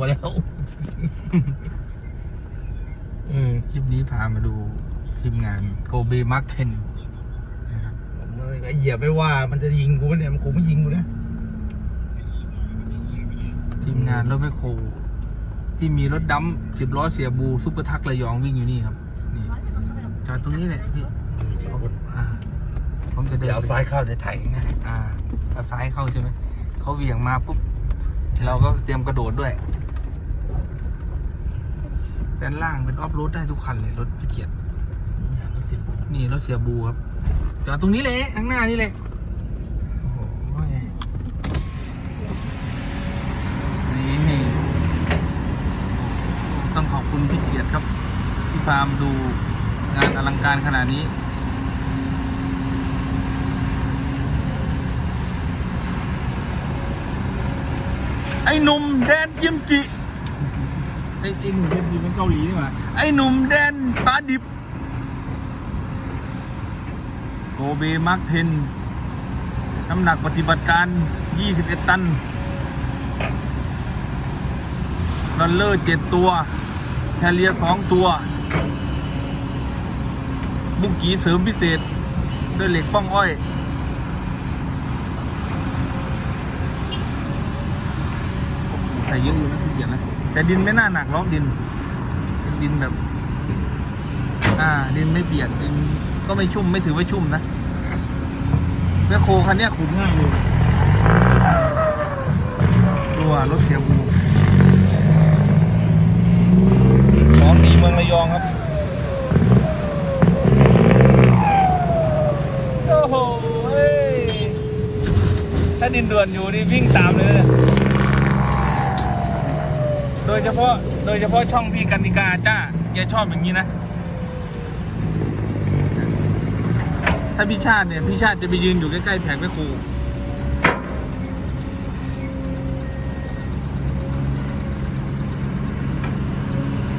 มาแล้ว เออ คลิปนี้พามาดูทีมงานโกเบมาร์คเทนนะครับผมเลยไอ้เหยียบไปว่า มันจะยิงกูปะเนี่ยมันคงไม่ยิงกูนะทีมงานรถแมคโครที่มีรถดัมสิบล้อเสียบูซุปเปอร์ทักระยองวิ่งอยู่นี่ครับนี่จอดตรงนี้แหละพี่อ่าผมจะเดินเดี๋ยวเอาไปซ้ายเข้าในไถง่ายอ่าเอาซ้ายเข้าใช่ไหมเขาเหวี่ยงมาปุ๊บเราก็เตรียมกระโดดด้วย ด้านล่างเป็นออฟโรดได้ทุกคันเลยรถพี่เกียรตินี่รถเสียบูครับจอดตรงนี้เลยข้างหน้านี่เลยโอ้โหนี่ต้องขอบคุณพี่เกียรติครับ ที่พามดูงานอลังการขนาดนี้ไอ้หนุ่มแดนยิมจิไอ้ไอ้หนุ่มแดนยิมเป็นเกาหลีนี่หว่าไอ้หนุ่มแดนปลาดิบ โกเบมาร์คเทน น้ำหนักปฏิบัติการ 21 ตันดอลเลอร์ 7 ตัวแคเรีย 2 ตัว บุกกีเสริมพิเศษ ด้วยเหล็กป้องอ้อยใส่เยอะอยู่นะพี่เกียรตินะ แต่ดินไม่น่าหนักหรอกดิน ดินแบบ อ่า ดินไม่เปียกดินก็ไม่ชุ่มไม่ถือว่าชุ่มนะแมคโครคันเนี้ยขุดง่ายเลยตัวรถเสียบูของดีเมืองระยองครับโอ้โหเว้ถ้าดินด่วนอยู่นี่วิ่งตามเลยนะ ยเฉพาะโดยเฉพาะช่องพี่กันิกาจ้าแกชอบอย่างนี้นะ ถ้าพี่ชาติเนี่ย พี่ชาติจะไปยืนอยู่ใกล้ ๆ แผงแม่ครู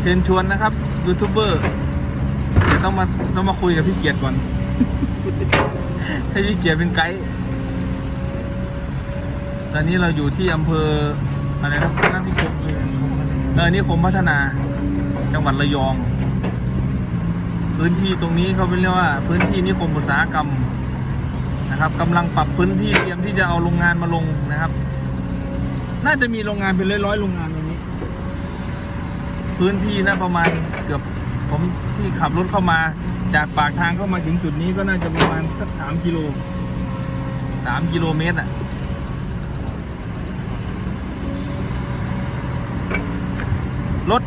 เชิญชวนนะครับยูทูบเบอร์เดี๋ยวต้องมาต้องมาคุยกับพี่เกียรติก่อน ให้พี่เกียรติเป็นไกด์ตอนนี้เราอยู่ที่อำเภออะไรนะ เออนี่คมพัฒนาจังหวัดระยอง พื้นที่ตรงนี้เขาเรียกว่า พื้นที่นิคมอุตสาหกรรมนะครับกำลังปรับพื้นที่เตรียมที่จะเอาโรงงานมาลงนะครับ น่าจะมีโรงงานเป็นร้อยๆโรงงานตรงนี้ พื้นที่นะประมาณเกือบผมที่ขับรถเข้ามาจากปากทางเข้ามาถึงจุดนี้ก็น่าจะประมาณสักสามกิโลสามกิโลเมตรอะ รถ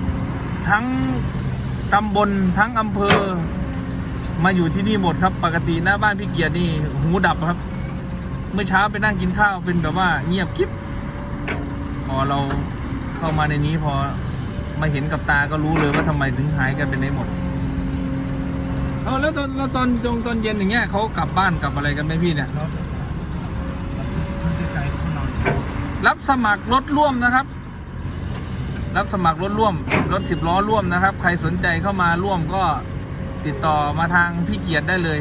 ทั้งตำบลทั้งอำเภอ มาอยู่ที่นี่หมดครับ ปกติหน้าบ้านพี่เกียรตินี่หูดับครับ เมื่อเช้าไปนั่งกินข้าวเป็นแบบว่าเงียบกิ๊บพอเราเข้ามาในนี้พอมาเห็นกับตาก็รู้เลยว่าทำไมถึงหายกันไปไหนหมดเอาแล้วตอนแล้วตอนตรงตอนเย็นอย่างเงี้ยเขากลับบ้านกลับอะไรกันไหมพี่เนี่ยรับสมัครรถร่วมนะครับ รับสมัครรถร่วมรถสิบล้อร่วมนะครับ ใครสนใจเข้ามาร่วมก็ติดต่อมาทางพี่เกียรติได้เลย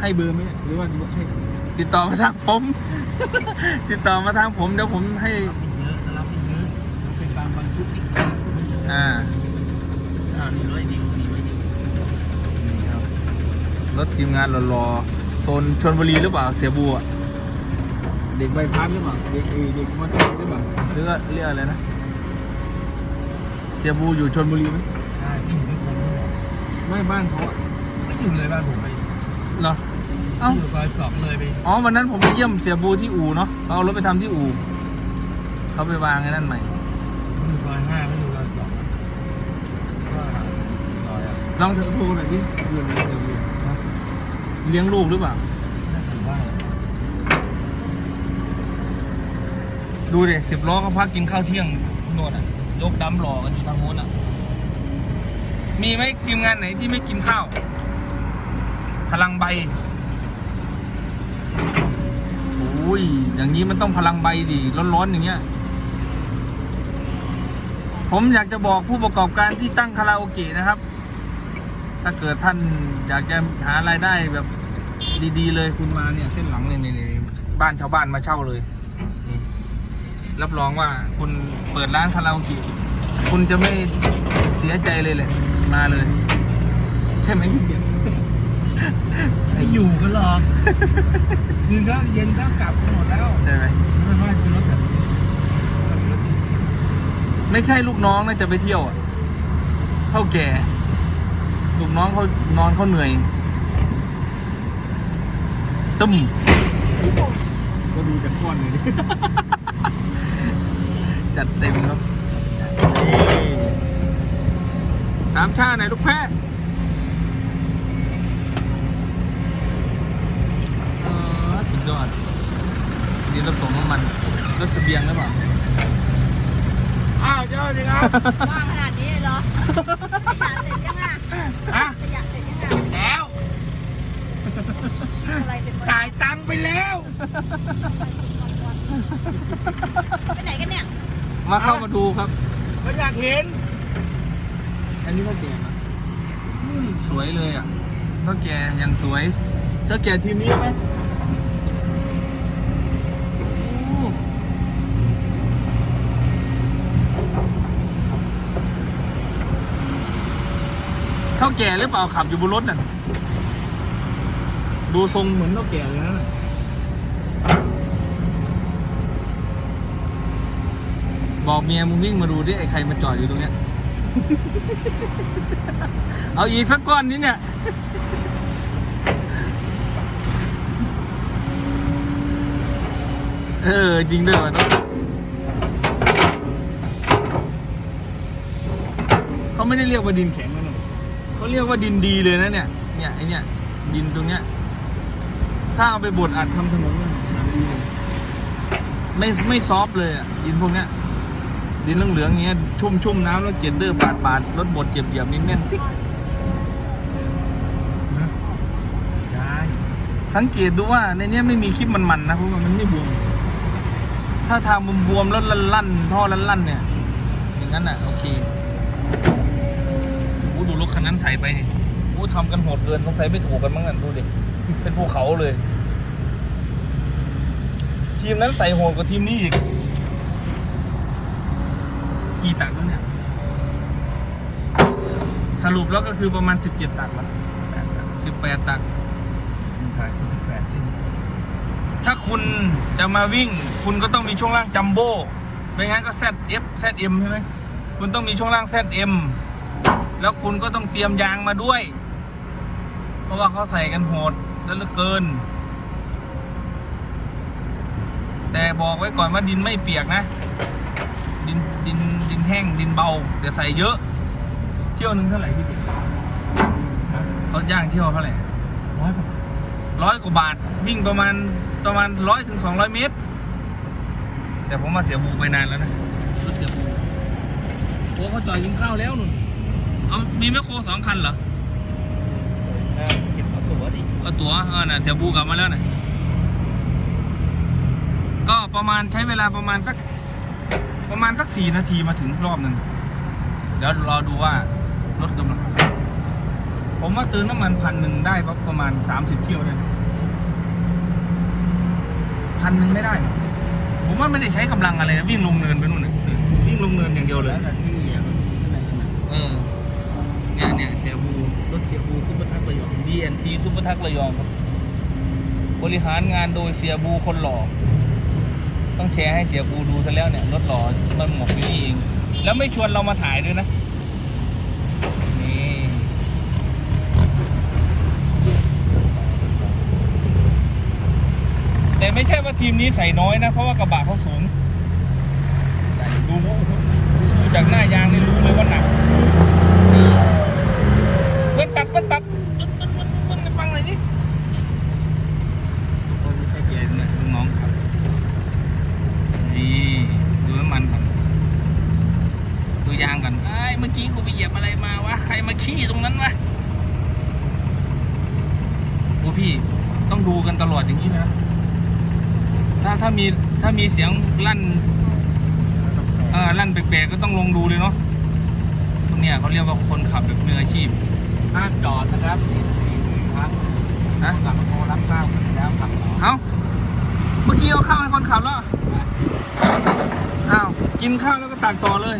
ให้เบอร์ไหมหรือว่าให้ติดต่อมาทางผม ติดต่อมาทางผมเดี๋ยวผมให้เยอะจะรับไม่เยอะมันเป็นบางบางชุดอีกอ่าอ่ามีร้อยดีมีไว้ดีนี่ครับรถทีมงานรอๆโซนชนบุรีหรือเปล่าเสียบัวเด็กใบพัดหรือเปล่าเด็กเอเด็กมอเตอร์หรือเปล่าหรือว่าเรียกอะไรนะ เสียบูอยู่ชนบุรีไหมใช่ที่อยู่ที่คนนี่แหละไม่บ้านเขาอะไม่อยู่เลยบ้านผมไปเหรอเอ้าอยู่ซอยสองเลยไปอ๋อวันนั้นผมไปเยี่ยมเสียบูที่อู่เนาะเขาเอารถไปทำที่อู่เขาไปวางไอ้นั่นใหม่ไม่อยู่ซอยห้าไม่อยู่ซอยสองก็ซอยอะลองเถอะโทรหน่อยดิเรื่องอะไรเดี๋ยวดูนะเลี้ยงลูกหรือเปล่า น่าจะว่าดูดิสิบล้อเขาพักกินข้าวเที่ยงโน่นอะ ยกดัมรอกันอยู่ทางโน้นอะ มีไหมทีมงานไหนที่ไม่กินข้าว พลังใบโอ้ยอย่างนี้มันต้องพลังใบดิร้อนๆอย่างเงี้ย ผมอยากจะบอกผู้ประกอบการที่ตั้งคาราโอเกะนะครับ ถ้าเกิดท่านอยากจะหารายได้แบบดีๆเลยคุณมาเนี่ย เส้นหลังเนี่ยบ้านชาวบ้านมาเช่าเลย รับรองว่าคุณเปิดร้านคาราโอเกะคุณจะไม่เสียใจเลยแหละ มาเลย ใช่ไหมพี่เบียร์ไม่อยู่กันหรอกคืนก็เย็นก็กลับหมดแล้วใช่ไหมไม่ค่อยเป็นรถแบบนี้เป็นรถที่ไม่ใช่ลูกน้องนะจะไปเที่ยวอะเท่าแก่ลูกน้องเขานอนเขาเหนื่อยตึมก็ดูจากก้อนเลย จัดเต็มครับนี่สามชาไหนลูกแพ้เออสุดยอดนี่รถส่งน้ำมันรถเสบียงหรือเปล่าอ้าวเจ้าดีครับว่างขนาดนี้เลยเหรอขยะเสร็จยังอะฮะขยะเสร็จยังอะเสร็จแล้วอะไรเป็นวันจ่ายตังค์ไปแล้ว ไปไหนกันเนี่ย มาเข้ามาดูครับเขาอยากเห็น อันนี้เท่าแก่นะอืมสวยเลยอะเท่าแก่อย่างสวยเท่าแก่ทีมนี้ไหมโอ้เท่าแก่หรือเปล่าขับอยู่บนรถน่ะ ดูทรงเหมือนเท่าแก่เลยนะน่ะ บอกเมียมึงวิ่งมาดูดิไอ้ใครมาจอดอยู่ตรงเนี้ย เอาอีกสักก้อนนี้เนี่ย เออ จริงด้วยว่ะต้องเขาไม่ได้เรียกว่าดินแข็งนะเนี่ยเขาเรียกว่าดินดีเลยนะเนี่ย เนี่ยไอเนี่ย ดินตรงเนี้ย ถ้าเอาไปบดอัดทำถนนเนี่ยไม่ไม่ซอฟเลยอะดินพวกเนี้ย ดินเหลืองๆอย่างเงี้ยชุ่มชุ่มน้ำแล้วเกล็ดเดอร์ปาดปาดรถบดเจ็บเหยียบนี่แน่นติ๊กนะได้สังเกตดูว่าในเนี้ยไม่มีคลิปมันๆนะเพราะว่ามันไม่บวมถ้าทางมันบวมแล้วลั่นๆท่อลั่นๆเนี่ย อย่างนั้นอะโอเคโอ้ดูรถคันนั้นใส่ไปนี่โอ้ทำกันโหดเกินต้องใส่ไม่ถูกกันมั้งนั่นดูดิเป็นภูเขาเลย ทีมนั้นใส่โหดกว่าทีมนี้อีกตักแล้วเนี่ย ส รุปแล้วก็คือประมาณสิบเจ็ดตักละสิบแปดตักมันขายคนที่แปดชิ้นถ้าคุณจะมาวิ่ง คุณก็ต้องมีช่วงล่างจัมโบ้ไม่งั้นก็ ZF ZM ใช่ไหมคุณต้องมีช่วงล่าง ZM แล้วคุณก็ต้องเตรียมยางมาด้วย เพราะว่าเขาใส่กันโหดซะเหลือเกิน แต่บอกไว้ก่อนว่าดินไม่เปียกนะ ดินดินดินแห้งดินเบาแต่ใส่เยอะ เที่ยวหนึงเท่าไหร่พี่เปียกเขาย่างเที่ยวเท่าไหร่ร้อยกว่าร้อยกว่าบาทวิ่งประมาณประมาณร้อยถึงสองร้อยเมตร แต่ผมมาเสียบูไปนานแล้วนะรถเสียบูโอ้เขาจอดยิงข้าวแล้วนุ่นเอามีแมคโครสองคันเหรอถ้าเก็บเอาตัวดิเอาตั๋วเออน่ะเสียบูกลับมาแล้วน่ะก็ประมาณใช้เวลาประมาณสักประมาณสักสี่นาทีมาถึงรอบหนึ่งเดี๋ยวรอดูว่า รถกำลัง ผมว่าเติมน้ำมันพันหนึ่งได้ประมาณสามสิบเที่ยวได้พันหนึ่งไม่ได้ ผมว่าไม่ได้ใช้กำลังอะไรนะวิ่งลงเนินไปนู่นน่ะวิ่งลงเนินอย่างเดียวเลย แล้วแต่ที่อะที่ไหนที่ไหนเออเนี่ยเนี่ยเสียบูรถเสียบูซุปเปอร์ทักระยอง DNT ซุปเปอร์ทักระยองครับบริหารงานโดยเสียบูคนหล่อต้องแชร์ให้เสียบูดูซะแล้วเนี่ยรถหล่อมันหมกอยู่นี่เอง แล้วไม่ชวนเรามาถ่ายด้วยนะ นี่ แต่ไม่ใช่ว่าทีมนี้ใส่น้อยนะ เพราะว่ากระบะเขาสูงดูดูจากหน้ายางนี่รู้เลยว่าหนักเพื่อนตัดเพื่อนตัดเพื่อนเพื่อนเพื่อนเพื่อนไปฟังหน่อยดิโอ้ยไม่ใช่เกียร์เนี่ยลูกน้องขับ นี่ดูน้ำมันก่อนดูยางก่อนไอ้ยเมื่อกี้กูไปเหยียบอะไรมาวะ ใครมาขี้ตรงนั้นวะโอ้พี่ต้องดูกันตลอดอย่างนี้นะ ถ้าถ้ามีถ้ามีเสียงลั่นเออลั่นแปลกๆก็ต้องลงดูเลยเนาะตรงเนี้ยเขาเรียกว่าคนขับแบบมืออาชีพห้ามจอดนะครับสี่สี่ครับนะกลับมาโทรรับข้าวกันแล้วขับต่อเอ้ามื่อกี้เอาข้าวให้คนขับแล้วอ้าวกินข้าวแล้วก็ตักต่อเลย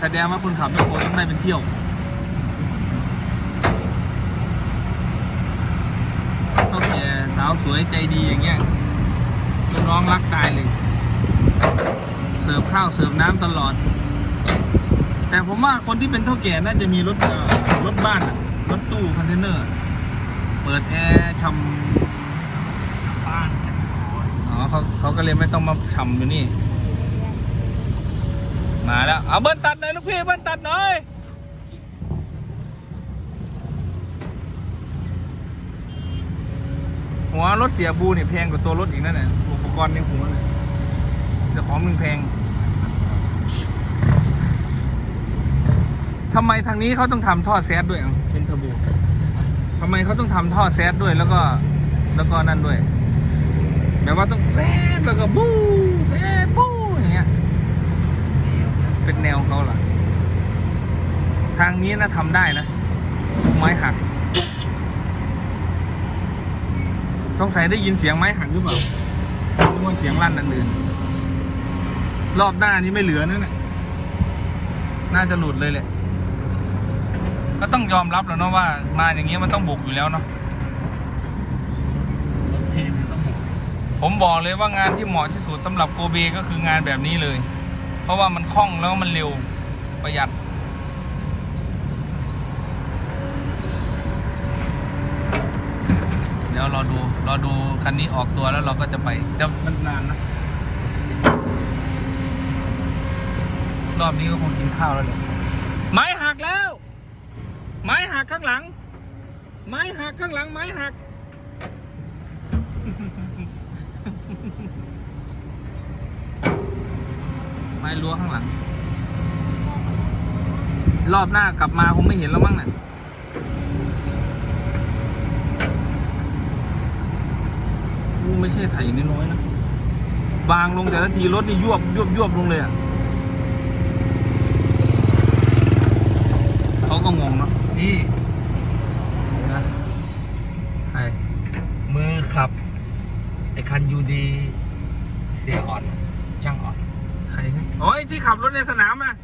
แสดงว่าคนขับไม่โคต้องได้เป็นเที่ยวโอเคสาวสวยใจดีอย่างเงี้ยลูก น้องรักตายเลย เสิร์ฟข้าวเสิร์ฟน้ำตลอด แต่ผมว่าคนที่เป็นเท่าแก่น่าจะมีรถรถบ้านรถตู้คอนเทนเนอร์ เปิดแอร์ชำบ้านจัดอ๋อเขาเขาก็เลยไม่ต้องมาทำอยู่นี่ มาแล้ว เอาเบิ้ลตัดหน่อยลูกพี่เบิ้ลตัดหน่อย หัวรถเสียบูเนี่ยแพงกว่าตัวรถอีกนั่นแหละอุปกรณ์ในหัวเนี่ยแต่ของมึงแพงทำไมทางนี้เขาต้องทำท่อแซดด้วยอะเป็นเทอร์โบทำไมเขาต้องทำท่อแซดด้วยแล้วก็ แล้วก็นั่นด้วยแบบว่าต้องแฟดแล้วก็บู๊แฟดบู๊อย่างเงี้ย เป็นแนวเขาเหรอทางนี้นะทำได้นะไม้หัก สงสัยได้ยินเสียงไม้หักหรือเปล่าหรือว่าเสียงลั่นนั่นอื่นรอบหน้านี้ไม่เหลือนั่นแหละน่าจะหลุดเลยแหละ ก็ต้องยอมรับแล้วเนาะว่า มาอย่างเงี้ยมันต้องบุกอยู่แล้วเนาะรถเทมันต้องบุกผมบอกเลยว่างานที่เหมาะที่สุดสำหรับโกเบก็คืองานแบบนี้เลย เพราะว่ามันคล่องแล้วมันเร็วประหยัด เดี๋ยวเราดูเราดูคันนี้ออกตัวแล้วเราก็จะไปเดี๋ยวมันนานนะ รอบนี้ก็คงกินข้าวแล้วเนี่ยไม้หักแล้ว ไม้หักข้างหลัง ไม้หักข้างหลัง ไม้หักไม้รั้วข้างหลัง รอบหน้ากลับมาคงไม่เห็นแล้วมั้งเนี่ย ไม่ใช่ใส่น้อยๆนะวางลงแต่ละทีรถนี่ยวบยวบยวบลงเลยอะเขาก็งงเนาะนี่นะใครมือขับ ไอ้คันยูดีเสียอ่อน ช่างอ่อน ใครเนี่ยอ๋อไอ้ที่ขับรถในสนามอะ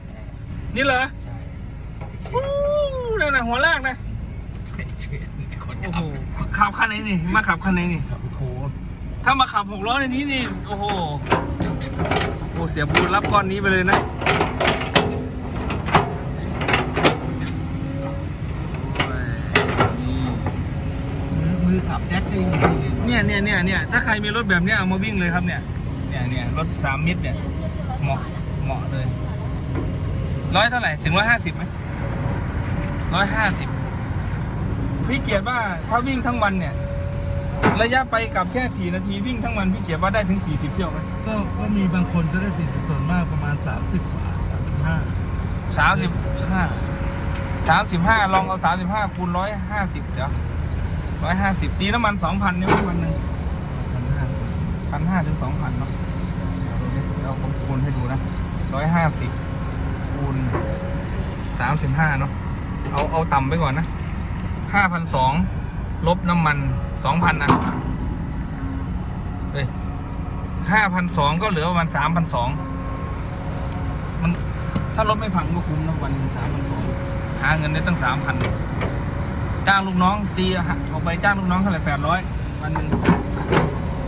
นี่เหรอ ใช่ไอ้เชอู้นั่นน่ะหัวลากนะไอ้เชนคนโอ้ขัโหบขับคันไหนนี่ มาขับคันไหนนี่ ขับโค้ง ถ้ามาขับหกล้อในนี้นี่ โอ้โห โอ้เสียบูรับก้อนนี้ไปเลยนะนี่มือขับแจ็คได้เนี่ยเนี่ยเนี่ยเนี่ยถ้าใครมีรถแบบเนี้ยเอามาวิ่งเลยครับเนี่ย เนี่ยเนี่ยรถสามมิตรเนี่ย เหมาะ เหมาะเลย ร้อยเท่าไหร่ ถึงร้อยห้าสิบไหมร้อยห้าสิบพี่เกียรติว่าถ้าวิ่งทั้งวันเนี่ย ระยะไปกลับแค่สี่นาทีวิ่งทั้งวันพี่เกียรติว่าได้ถึงสี่สิบเที่ยวไหมก็ก็มีบางคนก็ได้ติดส่วนมากประมาณ 30กว่า35สามสิบห้าสามสิบห้าลองเอาสามสิบห้าคูณร้อยห้าสิบเดี๋ยวร้อยห้าสิบตีน้ำมันสองพันนี่ไม่วันหนึ่งพันห้าถึงสองพันเนาะเดี๋ยวผมคูณให้ดูนะร้อยห้าสิบคูณสามสิบห้าเนาะเอาเอาต่ำไปก่อนนะห้าพันสองลบน้ำมัน สองพันนะเฮ้ยห้าพันสองก็เหลือประมาณสามพันสองมันถ้ารถไม่พังก็คุ้มนะวันสามพันสองหาเงินได้ตั้งสามพันจ้างลูกน้องตีออกไปจ้างลูกน้องเท่าไหร่แปดร้อยวันหนึ่ง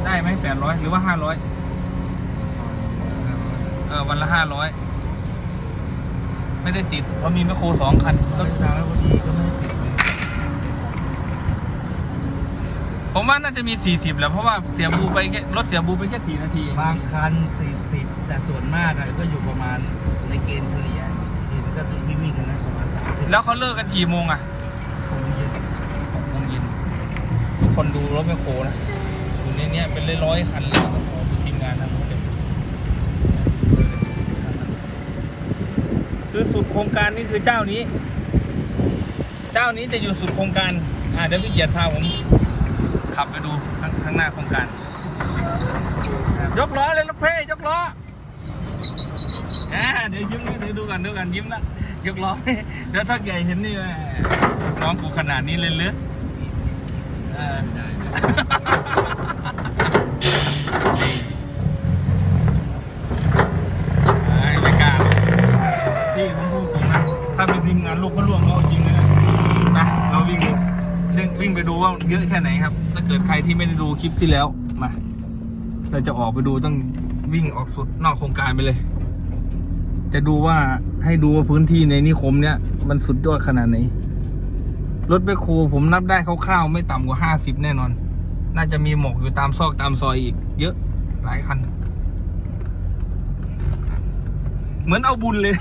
ได้ไหมแปดร้อยหรือว่าห้าร้อยเออวันละห้าร้อยไม่ได้ติดเพราะมีแมคโครสองคันก็ทางวันนี้ก็ไม่ได้ติดเลย ผมว่าน่าจะมีสี่สิบแหล้วเพราะว่าเสียบูไปแค่รถเสียบูไปแค่สี่นาทีเองบางคันติดติดแต่ส่วนมากอะก็อยู่ประมาณในเกณฑ์เฉลี่ยเห็นก็วิ่งวิ่งกันนะประมาณ30แล้วเขาเลิกกันกี่โมงอะโมงเย็นหกโมงเย็นทุกคนดูรถแมคโครนะอยู่ในเนี้ยเป็นร้อยๆคันเลยนะครับดูทีมงานทำรถเดี๋ยวคือสุดโครงการนี่คือเจ้านี้ เจ้านี้จะอยู่สุดโครงการ อ่าเดี๋ยวพี่เกียรติพาผม ขับไปดูข้างข้างหน้าโครงการ ยกล้อเลยลูกเพ่ยกล้ออ่าเดี๋ยวยิ้มนะเดี๋ยวดูกันดูกันยิ้มนะยกล้อเดี๋ยวถ้าแกเห็นนี่แม่น้องกูขนาดนี้เลยเหรือ ไปดูว่าเยอะแค่ไหนครับ ถ้าเกิดใครที่ไม่ได้ดูคลิปที่แล้วมาเราจะออกไปดูต้องวิ่งออกสุดนอกโครงการไปเลย จะดูว่าให้ดูว่าพื้นที่ในนิคมเนี่ยมันสุดยอดขนาดไหนรถแบคโคผมนับได้คร่าวๆไม่ต่ำกว่าห้าสิบแน่นอน น่าจะมีหมกอยู่ตามซอกตามซอยอีก เยอะหลายคัน เหมือนเอาบุญเลย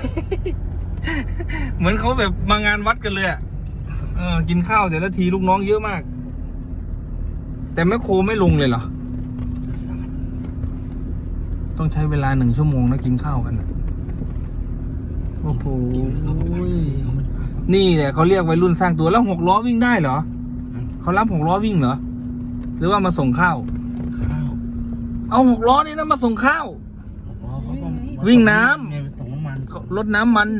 เหมือนเขาแบบมางานวัดกันเลยอะ เออกินข้าวแต่ละทีลูกน้องเยอะมาก แต่แมคโครไม่ลงเลยเหรอ ต้องใช้เวลาหนึ่งชั่วโมงนะกินข้าวกันนะโอ้โหนี่แหละเขาเรียกวัยรุ่นสร้างตัวแล้วหกล้อวิ่งได้เหรอเขารับหกล้อวิ่งเหรอ หรือว่ามาส่งข้าวข้าวเอาหกล้อนี่นะมาส่งข้าวอ๋อเขาก็วิ่งน้ำเนี่ยส่งน้ำมันเขารถน้ำมัน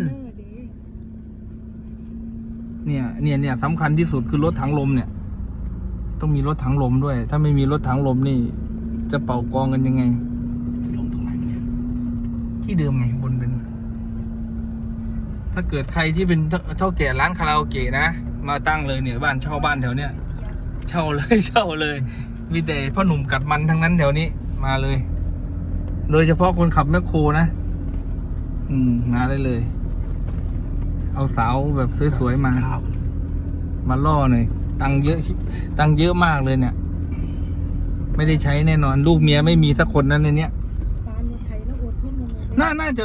เนี่ยเนี่ยเนี่ยสำคัญที่สุดคือรถถังลมเนี่ย ต้องมีรถถังลมด้วย ถ้าไม่มีรถถังลมนี่ จะเป่ากองกันยังไงจะลงตรงไหนเนี่ยที่เดิมไงบนเป็น ถ้าเกิดใครที่เป็นเท่าเท่าแก่ร้านคาราโอเกะนะมาตั้งเลยเนี่ยบ้านเช่าบ้านแถวเนี้ยเช่าเลยเช่าเลย มีแต่พ่อหนุ่มกัดมันทั้งนั้นแถวนี้มาเลย โดยเฉพาะคนขับแมคโครนะ อืมมาได้เลย เอาสาวแบบสวยๆมาข้าวมาล่อหน่อยตังค์เยอะชิตังค์เยอะมากเลยเนี่ย ไม่ได้ใช้แน่นอน ลูกเมียไม่มีสักคนนั้นในเนี้ยปานไทยแล้วอดทนลงเลยน่าน่าจะ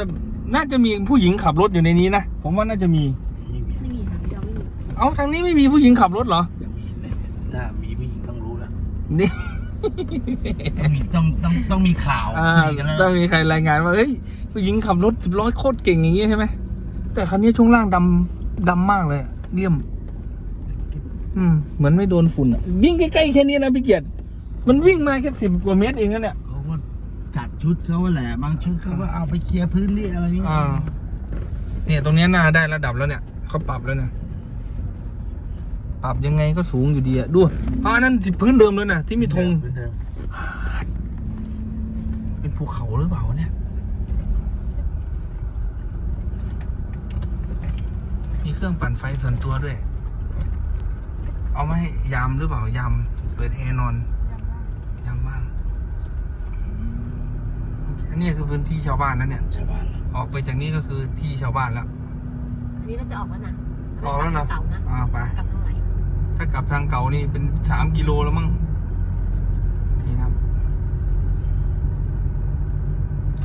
น่าจะมีผู้หญิงขับรถอยู่ในนี้นะผมว่าน่าจะมีไม่มีไม่มีทางเดียวไม่มีเอาทางนี้ไม่มีผู้หญิงขับรถเหรอยังมีเนี่ยถ้ามีผู้หญิงต้องรู้แล้วนี่ ต้องมีต้องต้องต้องมีข่าวอ่าคุยกันแล้วต้องมีใครรายงานว่าเฮ้ยผู้หญิงขับรถสิบล้อโคตรเก่งอย่างงี้ใช่ไหม แต่คันนี้ช่วงล่างดำดำมากเลยอะเลี่ยม อืม เหมือนไม่โดนฝุ่นอะวิ่งใกล้ๆแค่นี้นะพี่เกียรติมันวิ่งมาแค่สิบกว่าเมตรเองนะเนี่ยเขาก็จัดชุดเขาแหละบางชุดเขาก็เอาไปเคลียร์พื้นที่อะไรอย่างเงี้ยอ่าเนี่ยตรงเนี้ยน่าได้ระดับแล้วเนี่ยเขาปรับแล้วเนี่ยปรับยังไงก็สูงอยู่ดีอะดูอ๋ออันนั้นพื้นเดิมเลยนะที่มีธงพื้นเดิมเป็นภูเขาหรือเปล่าเนี่ย มีเครื่องปั่นไฟส่วนตัวด้วย เอามาให้ยามหรือเปล่ายามเปิดแอร์นอนยามบ้างอันนี้คือพื้นที่ชาวบ้านแล้วเนี่ย ชาวบ้านแล้วออกไปจากนี้ก็คือที่ชาวบ้านแล้ว อันนี้เราจะออกแล้วนะออกแล้วเหรอเก่านะอ่าไปกลับทางไหนถ้ากลับทางเก่านี่เป็นสามกิโลแล้วมั้งนี่ครับ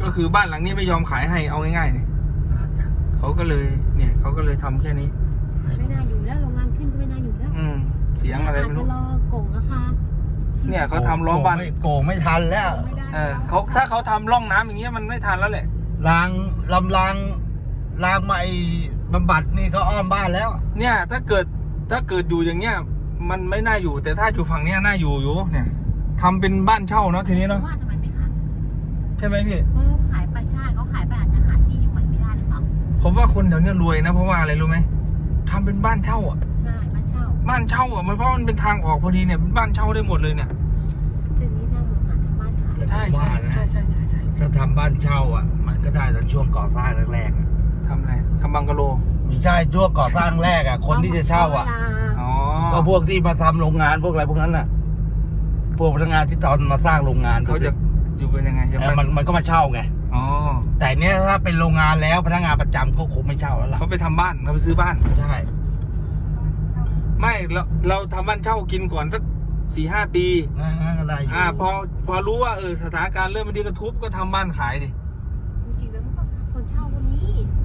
ก็คือบ้านหลังนี้ไม่ยอมขายให้เอาง่ายๆเนี่ยอาจจะเขาก็เลย เนี่ยเขาก็เลยทำแค่นี้ ไม่น่าอยู่แล้วโรงงานขึ้นก็ไม่น่าอยู่แล้วอืม เสียงอะไรอาจไม่จะรู้ รอโก่งราคาเนี่ยเขาทำล้อบ้าน โก่งไม่โก่งไม่ทันแล้ว ไม่ได้เออเขาถ้าเขาทำร่องน้ำอย่างเงี้ยมันไม่ทันแล้วแหละ รางลำรางรางใหม่บำบัดนี่เขาอ้อมบ้านแล้ว เนี่ยถ้าเกิดถ้าเกิดอยู่อย่างเงี้ยมันไม่น่าอยู่ แต่ถ้าอยู่ฝั่งเนี้ยน่าอยู่อยู่เนี่ยทำเป็นบ้านเช่าเนาะทีนี้เนาะว่าทำไมไม่ขายใช่ไหมพี่เผมว่าคนแถวเนี้ยรวยนะ เพราะว่าอะไรรู้ไหมทำเป็นบ้านเช่าอะ ใช่บ้านเช่าบ้านเช่าอะมันเพราะมันเป็นทางออกพอดีเนี่ยเป็นบ้านเช่าได้หมดเลยเนี่ยเส้นนี้น่ามาหาทำบ้านขายแต่ใช่ผมว่าใช่นะใช่ใช่ใช่ใช่ถ้าทำบ้านเช่าอะ มันก็ได้ตอนช่วงก่อสร้างแรกๆอะทำอะไรทำบังกะโลไม่ใช่ช่วงก่อสร้างแรกอะ คนที่จะเช่าอะวลอ๋อก็พวกที่มาทำโรงงานพวกอะไรพวกนั้นน่ะ พวกพนักงานที่ตอนมาสร้างโรงงานเขาจะอยู่เป็นยังไงจะเออมันมันก็มาเช่าไง อ๋อแต่เนี้ยถ้าเป็นโรงงานแล้วพนักงานประจำก็คงไม่เช่าแล้วล่ะเขาไปทำบ้านเขาไปซื้อบ้าน ใช่ไม่เราเราทำบ้านเช่ากินก่อนสักสี่ห้าปี งั้นก็ได้อยู่อ่าพอพอรู้ว่าเออสถานการณ์เริ่มไม่ดีก็ทุบก็ทำบ้านขายดิจริงๆแล้วมันก็คนเช่าก็มี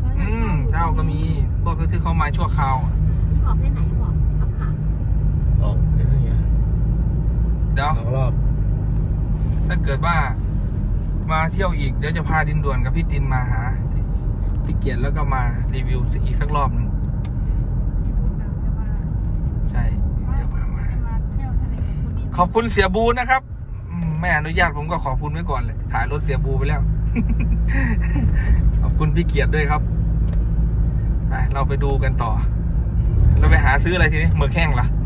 พนักงานอืมเช่าก็มีพวกที่เขามาชั่วคราวอะนี่บอกได้ไหนบอกรับขายออกไอ้นี่ไงเดี๋ยวสองรอบถ้าเกิดว่า มาเที่ยวอีก เดี๋ยวจะพาดินด่วนกับพี่ตินมาหาพี่เกียรติแล้วก็มารีวิวอีกสักรอบหนึ่งใช่เดี๋ยวพามา ขอบคุณเสียบูนะครับอืมไม่อนุญาตผมก็ขอบคุณไว้ก่อนเลยถ่ายรถเสียบูไปแล้ว ขอบคุณพี่เกียรติด้วยครับไปเราไปดูกันต่อ เราไปหาซื้ออะไรทีนี้หมึกแห้งเหรอเ